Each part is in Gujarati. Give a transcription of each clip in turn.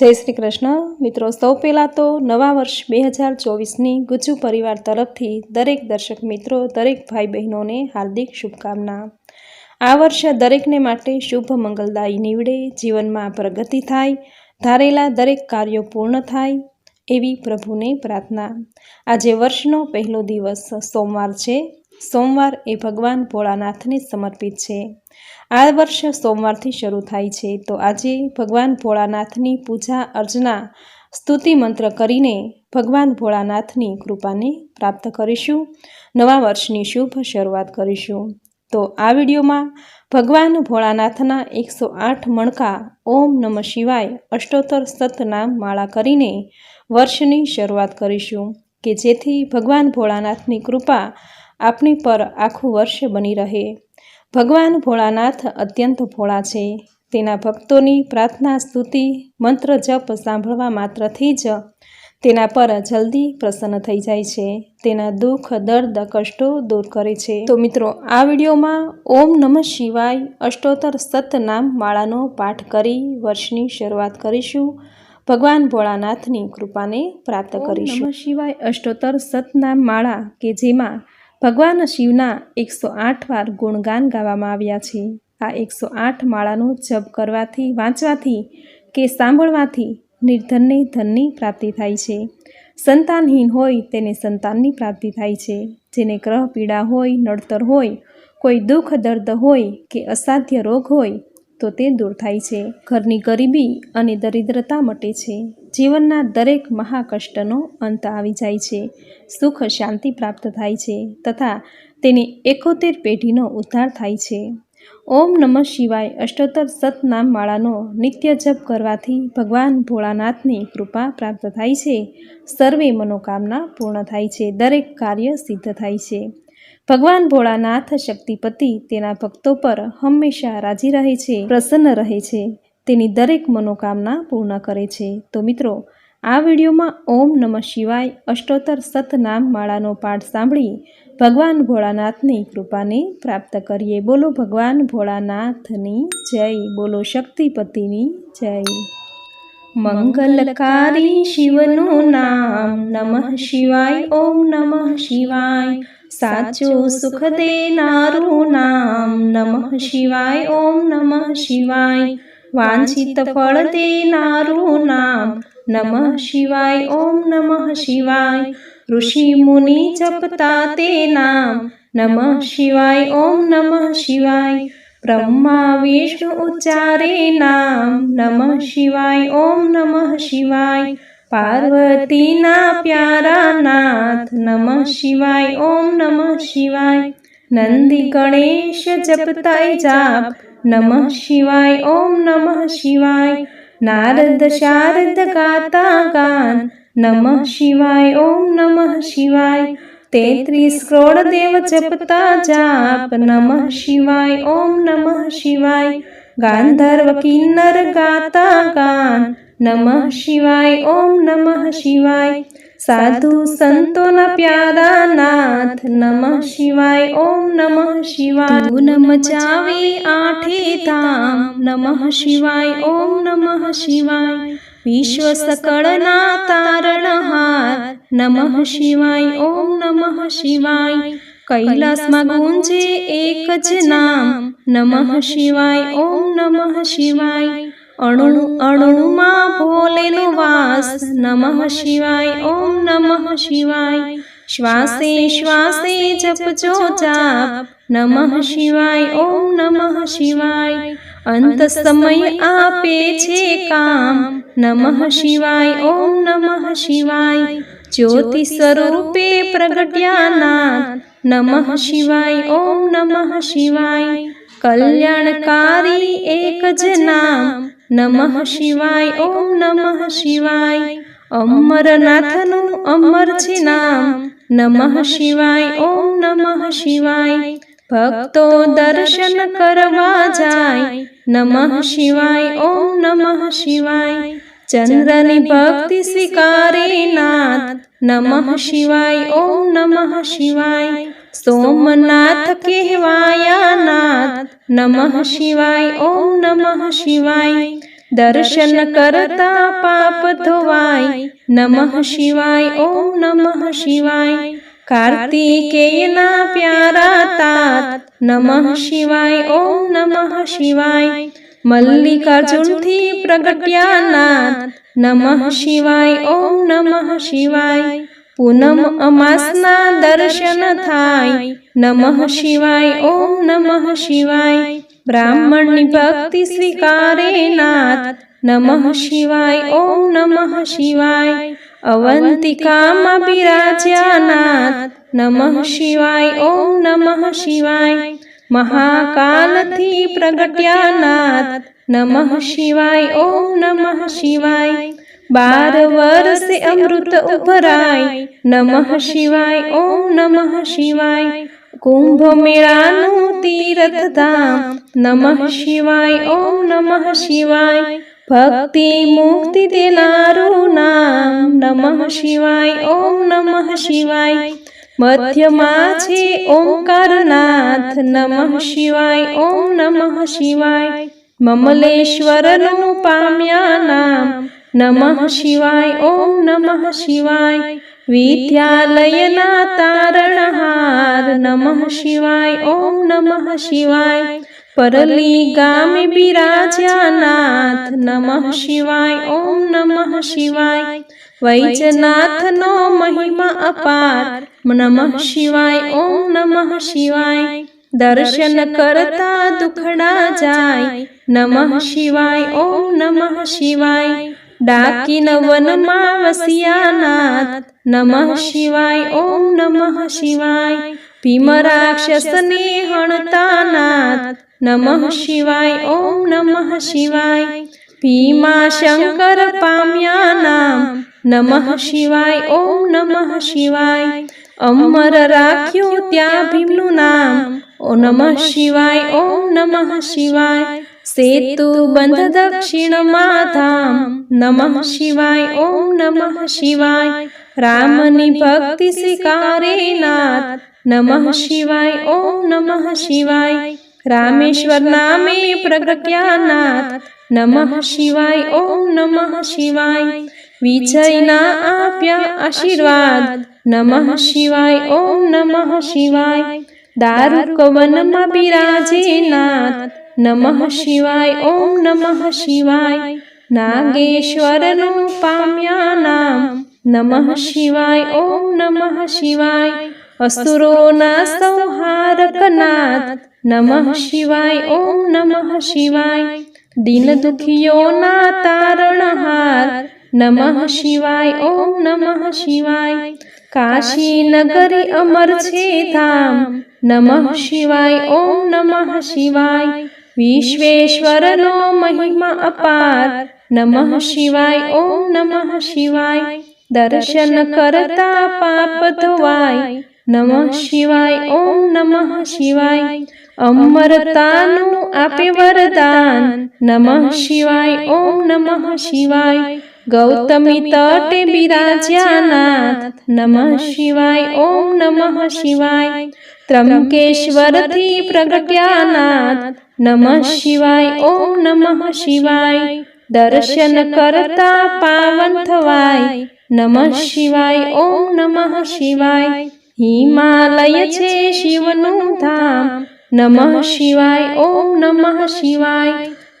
જય શ્રી કૃષ્ણ. મિત્રો, સૌ પહેલાં તો નવા વર્ષ બે હજાર ચોવીસની ગુજુ પરિવાર તરફથી દરેક દર્શક મિત્રો, દરેક ભાઈ બહેનોને હાર્દિક શુભકામના. આ વર્ષ દરેકને માટે શુભ મંગલદાયી નીવડે, જીવનમાં પ્રગતિ થાય, ધારેલા દરેક કાર્યો પૂર્ણ થાય એવી પ્રભુને પ્રાર્થના. આજે વર્ષનો પહેલો દિવસ સોમવાર છે. સોમવાર એ ભગવાન ભોળાનાથને સમર્પિત છે. આ વર્ષ સોમવારથી શરૂ થાય છે. તો આજે ભગવાન ભોળાનાથની પૂજા અર્ચના સ્તુતિ મંત્ર કરીને ભગવાન ભોળાનાથની કૃપાને પ્રાપ્ત કરીશું. નવા વર્ષની શુભ શરૂઆત કરીશું. તો આ વિડીયોમાં ભગવાન ભોળાનાથના એકસો આઠ મણકા ઓમ નમઃ શિવાય અષ્ટોત્તર સતનામ માળા કરીને વર્ષની શરૂઆત કરીશું કે જેથી ભગવાન ભોળાનાથની કૃપા આપણી પર આખું વર્ષ બની રહે. ભગવાન ભોળાનાથ અત્યંત ભોળા છે. તેના ભક્તોની પ્રાર્થના સ્તુતિ મંત્ર જપ સાંભળવા માત્રથી જ તેના પર જલ્દી પ્રસન્ન થઈ જાય છે. તેના દુઃખ દર્દ કષ્ટો દૂર કરે છે. તો મિત્રો આ વિડીયોમાં ઓમ નમઃ શિવાય અષ્ટોત્તર સતનામ માળાનો પાઠ કરી વર્ષની શરૂઆત કરીશું. ભગવાન ભોળાનાથની કૃપાને પ્રાપ્ત કરીશું. શિવાય અષ્ટોતર સતનામ માળા કે જેમાં ભગવાન શિવના એકસો આઠ વાર ગુણગાન ગાવામાં આવ્યા છે. આ એકસો આઠ માળાનો જપ કરવાથી, વાંચવાથી કે સાંભળવાથી નિર્ધનને ધનની પ્રાપ્તિ થાય છે. સંતાનહીન હોય તેને સંતાનની પ્રાપ્તિ થાય છે. જેને ગ્રહ પીડા હોય, નડતર હોય, કોઈ દુઃખ, દર્દ હોય કે અસાધ્ય રોગ હોય તો તે દૂર થાય છે. ઘરની ગરીબી અને દરિદ્રતા મટે છે. જીવનના દરેક મહાકષ્ટનો અંત આવી જાય છે. સુખ શાંતિ પ્રાપ્ત થાય છે તથા તેની એકોતેર પેઢીનો ઉદ્ધાર થાય છે. ઓમ નમઃ શિવાય અષ્ટોત્તર સતનામ માળાનો નિત્ય જપ કરવાથી ભગવાન ભોળાનાથની કૃપા પ્રાપ્ત થાય છે. સર્વે મનોકામના પૂર્ણ થાય છે. દરેક કાર્ય સિદ્ધ થાય છે. ભગવાન ભોળાનાથ શક્તિપતિ તેના ભક્તો પર હંમેશા રાજી રહે છે, પ્રસન્ન રહે છે. તેની દરેક મનોકામના પૂર્ણ કરે છે. તો મિત્રો, આ વિડીયોમાં ઓમ નમઃ શિવાય અષ્ટોત્તર સતનામ માળાનો પાઠ સાંભળી ભગવાન ભોળાનાથની કૃપાને પ્રાપ્ત કરીએ. બોલો ભગવાન ભોળાનાથની જય. બોલો શક્તિપતિની જય. મંગલકારી શિવનું નામ નમઃ શિવાય, ઓમ નમઃ શિવાય. સાચું સુખ દેનારું નામ નમઃ શિવાય, ઓમ નમઃ શિવાય. વાંછિત ફળ દેનારું નામ નમઃ શિવાય ઓમ નમઃ શિવાય ઋષિ મુનિ જપતા તે નામ નમઃ શિવાય ઓમ નમઃ શિવાય બ્રહ્મા વિષ્ણુ ઉચ્ચારે નામ નમઃ શિવાય ઓમ નમઃ શિવાય પાર્વતીના પ્યારા નાથ નમઃ શિવાય ઓમ નમઃ શિવાય નંદી ગણેશ જપતાય જાપ नमः शिवाय ॐ नमः शिवाय। नारद शारद गाता का नमः शिवाय ॐ नमः शिय तेत्रिदेव जपता जाप। नमः शिवाय ॐ नमः शिवाय। गान्धर्व किन्नर गाता का नमः शिवाय ॐ नमः शिवाय। સાધુ સંતોના પ્યારા નાથ નમઃ શિવાય, ઓમ નમઃ શિવાય. ધૂન મચાવે આઠે ધામ, નમઃ શિવાય, ઓમ નમઃ શિવાય. વિશ્વ સકળના તારણહાર, નમઃ શિવાય, ઓમ નમઃ શિવાય. કૈલાસમાં ગુંજે એક જ નામ, નમઃ શિવાય, ઓમ નમઃ શિવાય. અણુ અણુમાં ભોલેનો વાસ નમઃ શિવાય ઓમ નમઃ શિવાય શ્વાસે શ્વાસે જપજો જાપ નમઃ શિવાય ઓમ નમઃ શિવાય અંત સમય આપે છે કામ નમઃ શિવાય ઓમ નમઃ શિવાય જ્યોતિ સ્વરૂપે પ્રગટ્યાનાથ નમઃ શિવાય ઓમ નમઃ શિવાય કલ્યાણકારી એક જ નામ નમઃ શિવાય ઓમ નમઃ શિવાય અમરનાથનું અમર છે નામ નમઃ શિવાય ઓમ નમઃ શિવાય ભક્તો દર્શન કરવા જાય નમઃ શિવાય ઓમ નમઃ શિવાય ચંદ્રની ભક્તિ સ્વીકારે નાથ નમઃ શિવાય ઓમ નમઃ શિવાય સોમનાથ કહેવાયા નમઃ શિવાય ઓમ નમઃ શિવાય દર્શન કરતા પાપ ધોવાય નમઃ શિવાય ઓમ નમઃ શિવાય કાર્તિકેયના પ્યારા તાત નમઃ શિવાય ઓમ નમઃ શિવાય મલ્લિકાર્જુનથી પ્રગટ્યા નાથ નમઃ શિવાય ઓમ નમઃ શિવાય પૂનમ અમાસના દર્શન થાય. નમઃ શિવાય, ઓમ નમઃ શિવાય. બ્રાહ્મણની ભક્તિ સ્વીકારે નાથ. નમઃ શિવાય, ઓમ નમઃ શિવાય. અવંતિકામાં બિરાજ્યા નાથ નમઃ શિવાય, ઓમ નમઃ શિવાય. મહાકાલથી પ્રગટ્યા નાથ નમઃ શિવાય, ઓમ નમઃ શિવાય. બાર વર્ષે અમૃત ઉભરાય. નમઃ શિવાય ઓમ નમઃ શિવાય. કુંભ મેળાનું તીર્થ ધામ નમઃ શિવાય ઓમ નમઃ શિવાય. ભક્તિ મુક્તિ દેનારું નામ. નમઃ. શિવાય ઓમ નમઃ શિવાય. મધ્યમાં છે ઓમકારનાથ. નમઃ શિવાય ઓમ નમઃ શિવાય. મમલેશ્વરનું પામ્યા નામ. નમઃ શિવાય ઓમ નમઃ શિવાય વિદ્યાલયના તારણહાર નમઃ શિવાય ઓમ નમઃ શિવાય પરલી ગામે બિરાજ્યા નાથ નમઃ શિવાય ઓમ નમઃ શિવાય વૈજનાથનો મહિમા અપાર નમઃ શિવાય ઓમ નમઃ શિવાય દર્શન કરતા દુખડા જાય નમઃ શિવાય ઓમ નમઃ શિવાય ડાકીન વનમાં વસિયા નાથ નમઃ શિવાય, ઓમ નમઃ શિવાય. ભીમ રાક્ષસને હણતા નાથ નમઃ શિવાય, ઓમ નમઃ શિવાય. ભીમા શંકર પામ્યા નામ નમઃ શિવાય, ઓમ નમઃ શિવાય. અમર રાખ્યું ત્યાં ભીમનું નામ. ઓ નમઃ શિવાય, ઓમ નમઃ શિવાય. સેતુ બંધ દક્ષિણમાં ધામ નમઃ શિવાય ઓમ નમઃ શિવાય રામની ભક્તિ સ્વીકારે નાથ નમઃ શિવાય ઓમ નમઃ શિવાય રામેશ્વર નામે પ્રગટ્યા નાથ નમઃ શિવાય ઓમ નમઃ શિવાય વિજયના આપ્યા આશીર્વાદ નમઃ શિવાય ઓમ નમઃ શિવાય દારૂ કવનમાં બિરાજે નાથ નમઃ શિવાય ઓમ નમઃ શિવાય નાગેશ્વરનું પામ્યા નામ નમઃ શિવાય ઓમ નમઃ શિવાય અસુરોના સંહારકનાથ નમઃ શિવાય ઓમ નમઃ શિવાય દિન દુખીઓના તારણહાર નમઃ શિવાય ઓમ નમઃ શિવાય કાશી નગરી અમર છે ધામ નમઃ શિવાય ઓમ નમઃ શિવાય વિશ્વેશ્વરનો મહિમા અપાર નમઃ શિવાય ઓમ નમઃ શિવાય દર્શન કરતા પાપ ધોવાય નમઃ શિવાય ઓમ નમઃ શિવાય અમરતાનું આપે વરદાન નમઃ શિવાય ઓમ નમઃ શિવાય ગૌતમી તટે બિરાજ્યાનાથ નમઃ શિવાય ઓમ નમઃ શિવાય ત્રંકેશ્વરથી પ્રગટ્યા નાથ નમઃ શિવાય ઓમ નમઃ શિવાય. દર્શન કરતા પાવન થવાય. નમઃ શિવાય ઓમ નમઃ શિવાય. હિમાલય છે શિવનું ધામ. નમઃ શિવાય ઓમ નમઃ શિવાય.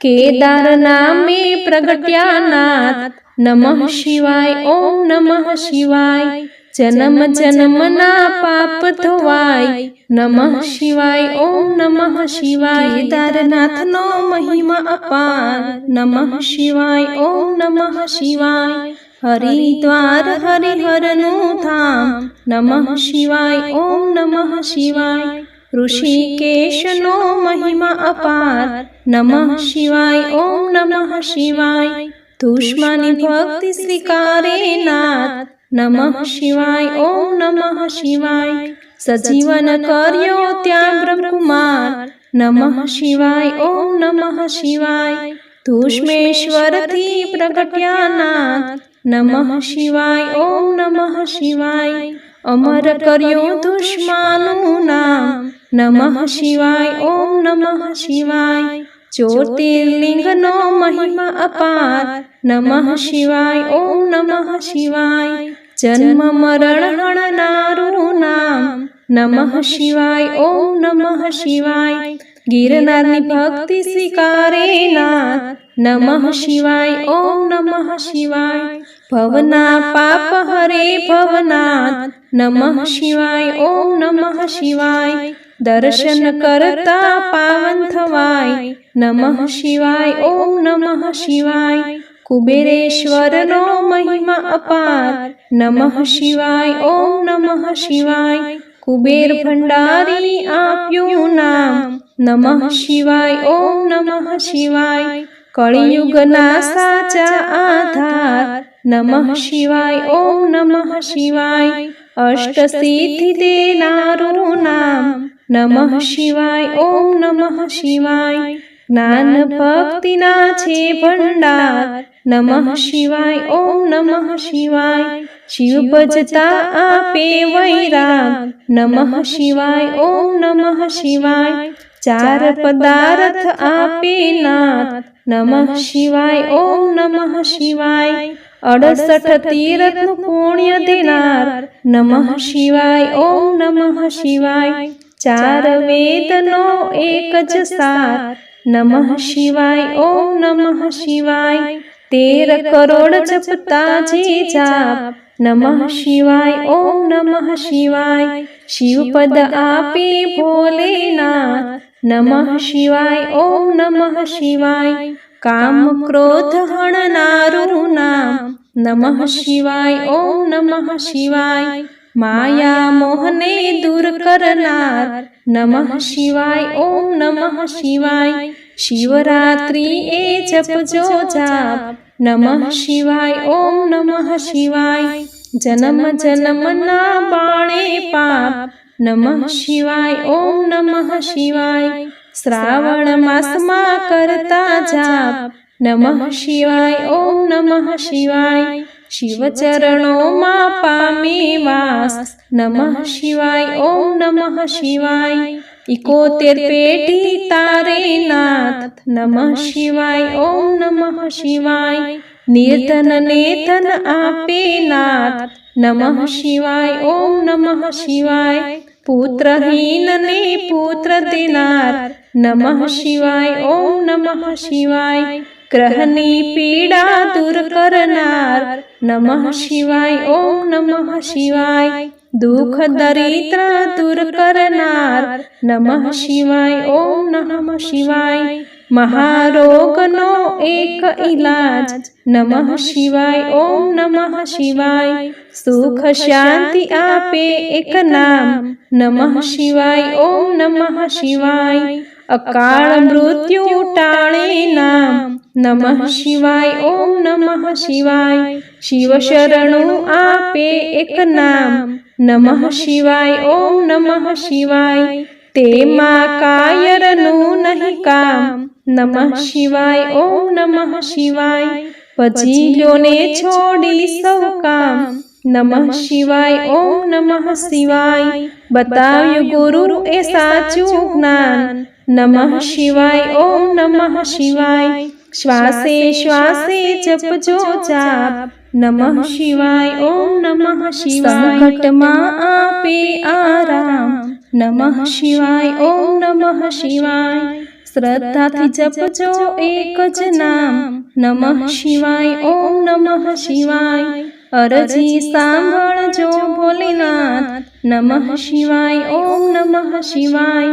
કેદાર નામે પ્રગટ્યા નાથ નમઃ શિવાય ઓમ નમઃ શિવાય. જન્મ જન્મના પાપ ધોવાય. નમઃ શિવાય ઓમ નમઃ શિવાય. કેદારનાથનો મહિમા અપાર. નમઃ શિવાય ઓમ નમઃ શિવાય. હરિદ્વાર હરિહરનું ધામ. નમઃ શિવાય ઓમ નમઃ શિવાય. ઋષિકેશનો મહિમા અપાર. નમઃ શિવાય ઓમ નમઃ શિવાય. ધૂષ્માની ભક્તિ સ્વીકારે નાથ. નમઃ શિવાય ઓમ નમઃ શિવાય સજીવન કર્યો ત્યાં બ્રહ્મકુમાર નમઃ શિવાય ઓમ નમઃ શિવાય ધૂષ્મેશ્વરથી પ્રગટ્યા નાથ નમઃ શિવાય ઓમ નમઃ શિવાય અમર કર્યો દુષ્માનું નામ નમઃ શિવાય ઓમ નમઃ શિવાય જ્યોતિર્લિંગનો મહિમા અપાર નમઃ શિવાય ઓમ નમઃ શિવાય જન્મ મરણ હણનારું નામ નમઃ શિવાય ઓમ નમઃ શિવાય ગિરનારની ભક્તિ સ્વીકારે નાથ નમઃ શિવાય ઓમ નમઃ શિવાય ભવના પાપ હરે ભવનાથ નમઃ શિવાય ઓમ નમઃ શિવાય દર્શન કરતા પાવન થવાય નમઃ શિવાય ઓમ નમઃ શિવાય કુબેરેશ્વરનો મહિમા અપાર નમઃ શિવાય ઓમ નમઃ શિવાય કુબેર ભંડારી આપ્યું નામ નમઃ શિવાય ઓમ નમઃ શિવાય કળિયુગના સાચા આધાર નમઃ શિવાય ઓમ નમઃ શિવાય અષ્ટસિદ્ધિ દેનારું નામ નમઃ શિવાય ઓમ નમઃ શિવાય જ્ઞાન ભક્તિના છે ભંડાર નમઃ શિવાય ઓમ નમઃ શિવાય શિવ ભજતા આપે વૈરાગ નમઃ શિવાય ઓમ નમઃ શિવાય ચાર પદાર્થ આપે નાથ નમઃ શિવાય ઓમ નમઃ શિવાય અડસઠ તીરથનું પુણ્ય દેનાર નમઃ શિવાય ઓમ નમઃ શિવાય ચાર વેદનો એક જ સાર નમઃ શિવાય ઓમ નમઃ શિવાય તેર કરોડ જપતા જે જાપ નમઃ શિવાય ઓમ નમઃ શિવાય. શિવપદ આપે ભોલેનાથ નમઃ શિવાય ઓમ નમઃ શિવાય. કામ ક્રોધ હણનારું નામ. નમઃ. શિવાય ઓમ નમઃ શિવાય. માયા મોહને દૂર કરનાર. નમઃ શિવાય ઓમ નમઃ શિવાય. શિવરાત્રિ એ જપજો જાપ. નમઃ શિવાય, ઓમ નમઃ શિવાય. જન્મ જન્મના બાણે પાપ. નમઃ શિવાય, ઓમ નમઃ શિવાય. શ્રાવણ માસમાં કરતા જાપ. નમઃ શિવાય, ઓમ નમઃ શિવાય. શિવ ચરણોમાં પામે વાસ. નમઃ શિવાય, ઓમ નમઃ શિવાય. ઇકોતેર પેઢી તારે નાથ નમઃ શિવાય ઓમ નમઃ શિવાય નિર્ધન નેતન આપે નાથ નમઃ શિવાય ઓમ નમઃ શિવાય પુત્રહીન ને પુત્ર દેનાર નમઃ શિવાય ઓમ નમઃ શિવાય ગ્રહની પીડા દૂર કરનાર નમઃ શિવાય ઓમ નમઃ શિવાય દુઃખ, દરિદ્ર, દૂર કરનાર, નમઃ શિવાય, ઓમ નમઃ શિવાય, મહારોગનો એક ઈલાજ, નમઃ શિવાય, ઓમ નમઃ શિવાય, સુખ શાંતિ આપે એક નામ, નમઃ શિવાય, ઓમ નમઃ શિવાય, અકાળ મૃત્યુ ટાળે નામ નમઃ શિવાય ઓમ નમઃ શિવાય શિવ શરણું આપે એક નામ નમઃ શિવાય ઓમ નમઃ શિવાય તેમાં કાયરનું નહીં કામ નમઃ શિવાય ઓમ નમઃ શિવાય ભજીલોને છોડી સૌ કામ નમઃ શિવાય ઓમ નમઃ શિવાય બતાવ્યું ગુરુ એ સાચું જ્ઞાન નમઃ શિવાય ઓમ નમઃ શિવાય શ્વાસે શ્વાસે જપજો જાપ નમઃ શિવાય ઓમ નમઃ શિવાય સંકટમાં આપે આરામ નમઃ શિવાય ઓમ નમઃ શિવાય શ્રદ્ધાથી જપજો એક જ નામ નમઃ શિવાય ઓમ નમઃ શિવાય અરજી સાંભળજો ભોલેનાથ નમઃ શિવાય ઓમ નમઃ શિવાય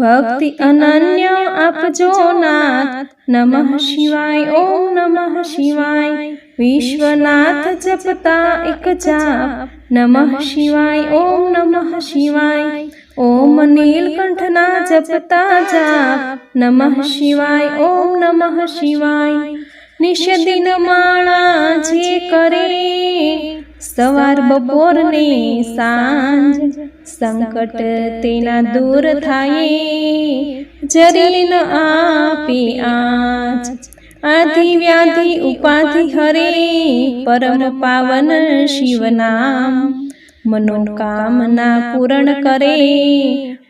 ભક્તિ અનન્ય આપજો નાથ. નમઃ શિવાય, ઓમ નમઃ શિવાય. વિશ્વનાથ જપતા એક જાપ. નમઃ શિવાય, ઓમ નમઃ શિવાય. ઓમ નીલકંઠના જપતા જાપ. નમઃ શિવાય, ઓમ નમઃ શિવાય. નિષદિન માળા જે કરે સવાર બપોર ને સાંજ સંકટ તેના દૂર થાય. જરીન આપે આજ આધિ વ્યાધિ ઉપાધિ હરે પરમ પાવન શિવ નામ મનોકામના પૂરણ કરે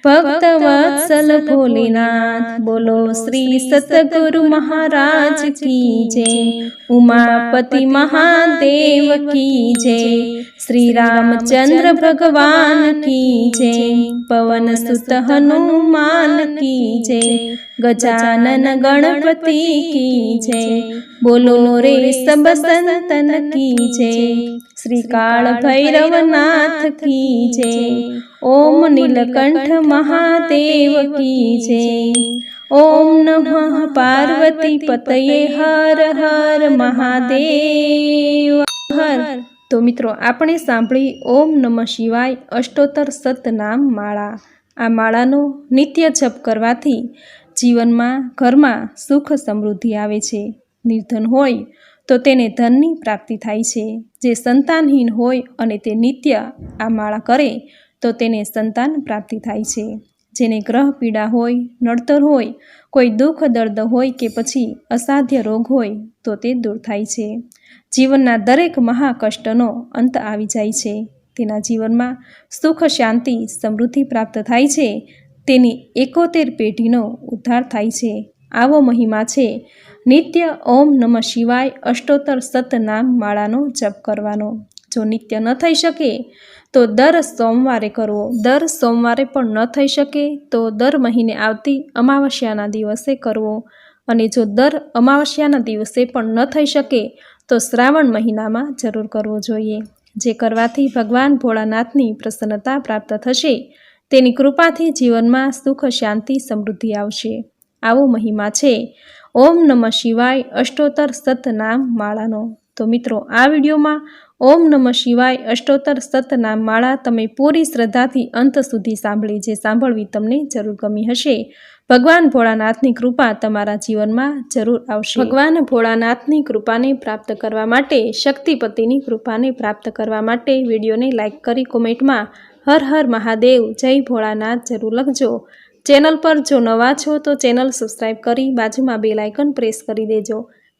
ભક્ત વત્સલ ભોલેનાથ, બોલો શ્રી સતગુરુ મહારાજ કી જય. ઉમાપતિ મહાદેવ કી જય. શ્રી રામચંદ્ર ભગવાન કી જય. પવન સુત હનુમાન કી જય. ગજાનન ગણપતિ કી જય. બોલો રે સબ સંતન કી જય. શ્રી કાળ ભૈરવનાથ કી જય. ઓમ નીલકંઠ મહાદેવ કી જય ઓમ નમઃ પાર્વતી પતયે હર હર મહાદેવ હર તો મિત્રો આપણે સાંભળી ઓમ નમઃ શિવાય અષ્ટોત્તર સતનામ માળા. આ માળાનો નિત્ય જપ કરવાથી જીવનમાં ઘરમાં સુખ સમૃદ્ધિ આવે છે. નિર્ધન હોય તો તેને ધનની પ્રાપ્તિ થાય છે. જે સંતાનહીન હોય અને તે નિત્ય આ માળા કરે તો તેને સંતાન પ્રાપ્તિ થાય છે. જેને ગ્રહ પીડા હોય, નડતર હોય, કોઈ દુઃખ, દર્દ હોય કે પછી અસાધ્ય રોગ હોય, તો તે દૂર થાય છે. જીવનના દરેક મહાકષ્ટનો અંત આવી જાય છે. તેના જીવનમાં સુખ, શાંતિ, સમૃદ્ધિ પ્રાપ્ત થાય છે. તેની એકોતેર પેઢીનો ઉદ્ધાર થાય છે. આવો મહિમા છે. નિત્ય ઓમ નમઃ શિવાય અષ્ટોત્તર સતનામ માળાનો જપ કરવાનો. જો નિત્ય ન થઈ શકે તો દર સોમવારે કરવો. દર સોમવારે પણ ન થઈ શકે તો દર મહિને આવતી અમાવસ્યાના દિવસે કરવો. અને જો દર અમાવસ્યાના દિવસે પણ ન થઈ શકે તો શ્રાવણ મહિનામાં જરૂર કરવો જોઈએ. જે કરવાથી ભગવાન ભોળાનાથની પ્રસન્નતા પ્રાપ્ત થશે. તેની કૃપાથી જીવનમાં સુખ, શાંતિ, સમૃદ્ધિ આવશે. આવો મહિમા છે. ઓમ નમઃ શિવાય અષ્ટોત્તર સતનામ માળાનો. તો મિત્રો, આ વિડીયોમાં ઓમ નમઃ શિવાય અષ્ટોત્તર સતનામ માળા તમે પૂરી શ્રદ્ધાથી અંત સુધી સાંભળી જે સાંભળવી તમને જરૂર ગમી હશે. ભગવાન ભોળાનાથની કૃપા તમારા જીવનમાં જરૂર આવશે. ભગવાન ભોળાનાથની કૃપાને પ્રાપ્ત કરવા માટે, શક્તિપતિની કૃપાને પ્રાપ્ત કરવા માટે વિડીયોને લાઇક કરી કોમેન્ટમાં હર હર મહાદેવ, જય ભોળાનાથ જરૂર લખજો. ચેનલ પર જો નવા છો તો ચેનલ સબસ્ક્રાઈબ કરી બાજુમાં બે લાઇકન પ્રેસ કરી દેજો.